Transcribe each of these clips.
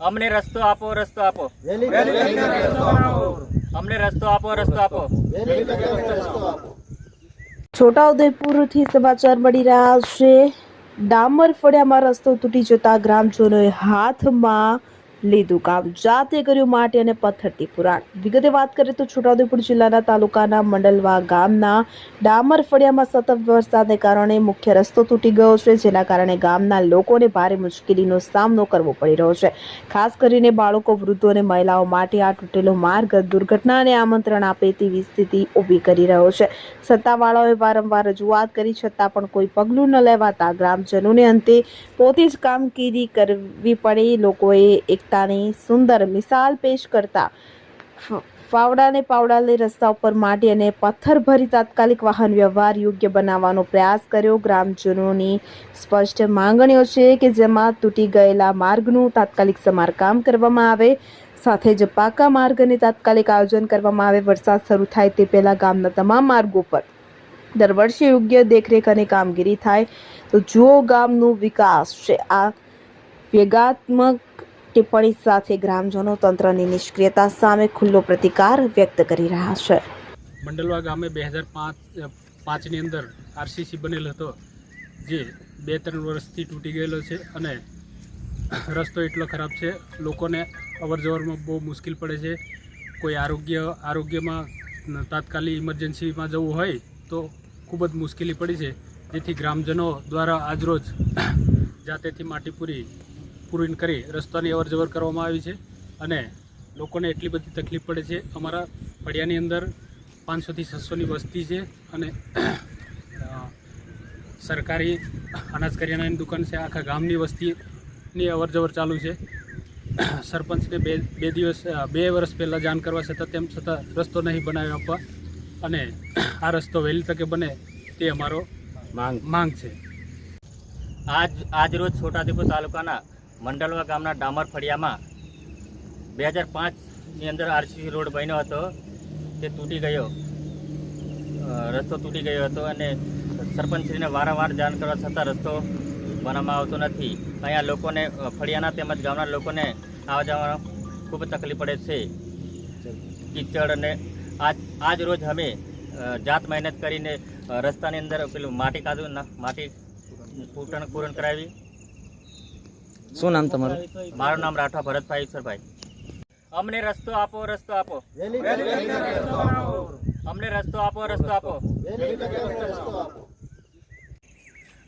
અમને રસ્તો આપો રસ્તો આપો. અમને રસ્તો આપો રસ્તો આપો. છોટાઉદેપુરથી સમાચાર મળી રહ્યા છે. ડામર ફળિયામાં રસ્તો તૂટી જતા ગ્રામજનોએ હાથમાં લીધું કામ. જાતે કર્યું માટી અને પથ્થરથી પુરાણ. વિગતે વાત કરીએ તો છોટાઉદેપુર જિલ્લાના તાલુકાના મંડલવા ગામના ડામર ફળિયામાં સતત વરસાદને કારણે મુખ્ય રસ્તો તૂટી ગયો છે, જેના કારણે ગામના લોકોને ભારે મુશ્કેલીનો સામનો કરવો પડી રહ્યો છે. ખાસ કરીને બાળકો, વૃદ્ધો અને મહિલાઓ માટે આ તૂટેલો માર્ગ દુર્ઘટનાને આમંત્રણ આપે તેવી સ્થિતિ ઊભી કરી રહ્યો છે. સત્તાવાળાઓએ વારંવાર રજૂઆત કરી, છતાં પણ કોઈ પગલું ન લેવાતા ગ્રામજનોને અંતે પોતે જ કામગીરી કરવી પડે. લોકોએ એકતાની સુંદર મિસાલ પેશ કરતા ફાવડાને પાવડાને રસ્તા ઉપર માટી અને પથ્થર ભરી તાત્કાલિક વાહન વ્યવહાર યોગ્ય બનાવવાનો પ્રયાસ કર્યો. ગ્રામજનોની સ્પષ્ટ માંગણીઓ છે કે જેમાં તૂટી ગયેલા માર્ગનું તાત્કાલિક સમારકામ કરવામાં આવે. સાથે જ પાકા માર્ગને તાત્કાલિક આયોજન કરવામાં આવે. વરસાદ શરૂ થાય તે પહેલાં ગામના તમામ માર્ગો પર દર વર્ષે યોગ્ય દેખરેખ અને કામગીરી થાય. તો જુઓ ગામનું વિકાસ છે. આ વ્યગાત્મક ટિપ્પણી સાથે ગ્રામજનો તંત્રની નિષ્ક્રિયતા સામે ખુલ્લો પ્રતિકાર વ્યક્ત કરી રહ્યા છે. મંડલવા ગામે બે હજાર પાંચ, પાંચની અંદર આરસીસી બનેલ હતો, જે બે ત્રણ વર્ષથી તૂટી ગયેલો છે અને રસ્તો એટલો ખરાબ છે, લોકોને અવર જવરમાં બહુ મુશ્કેલ પડે છે. કોઈ આરોગ્ય, આરોગ્યમાં તાત્કાલિક ઇમરજન્સીમાં જવું હોય તો ખૂબ જ મુશ્કેલી પડી છે. જેથી ગ્રામજનો દ્વારા આજરોજ જાતેથી માટી પૂરી પૂરી કરી રસ્તાની અવર જવર કરવામાં આવી છે અને લોકોને એટલી બધી તકલીફ પડે છે. અમારા ફળિયાની અંદર પાંચસોથી છસોની વસ્તી છે અને સરકારી અનાજ કરિયાણાની દુકાન છે. આખા ગામની વસ્તીની અવર જવર ચાલુ છે. સરપંચને બે બે દિવસ બે વર્ષ પહેલાં જાણ કરવા છતાં તેમ છતાં રસ્તો નહીં બનાવી આપવા અને આ રસ્તો વહેલી તકે બને તે અમારો માંગ. માંગ છે. આજ આજરોજ છોટા છોટાઉદેપુર તાલુકાના મંડલવા ગામના ડામર ફળિયામાં બે હજાર પાંચની અંદર આરસીસી રોડ બન્યો હતો. તે તૂટી ગયો. રસ્તો તૂટી ગયો હતો અને સરપંચશ્રીને વારંવાર જાણ કરવા છતાં રસ્તો બનાવવામાં આવતો નથી. અહીંયા લોકોને ફળિયાના તેમજ ગામના લોકોને આવવા જવામાં ખૂબ તકલીફ પડે છે. કીચડ અને આજ આજ રોજ અમે જાત મહેનત કરીને રસ્તાની અંદર પેલું માટી કાઢું માટી પૂટણ પૂરણ કરાવી. શું નામ તમારું? મારું નામ રાઠવા ભરતભાઈ ઈશ્વરભાઈ. અમને રસ્તો આપો રસ્તો આપો. અમને રસ્તો આપો રસ્તો આપો.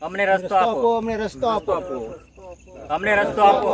અમને રસ્તો આપો. અમને રસ્તો આપો. અમને રસ્તો આપો.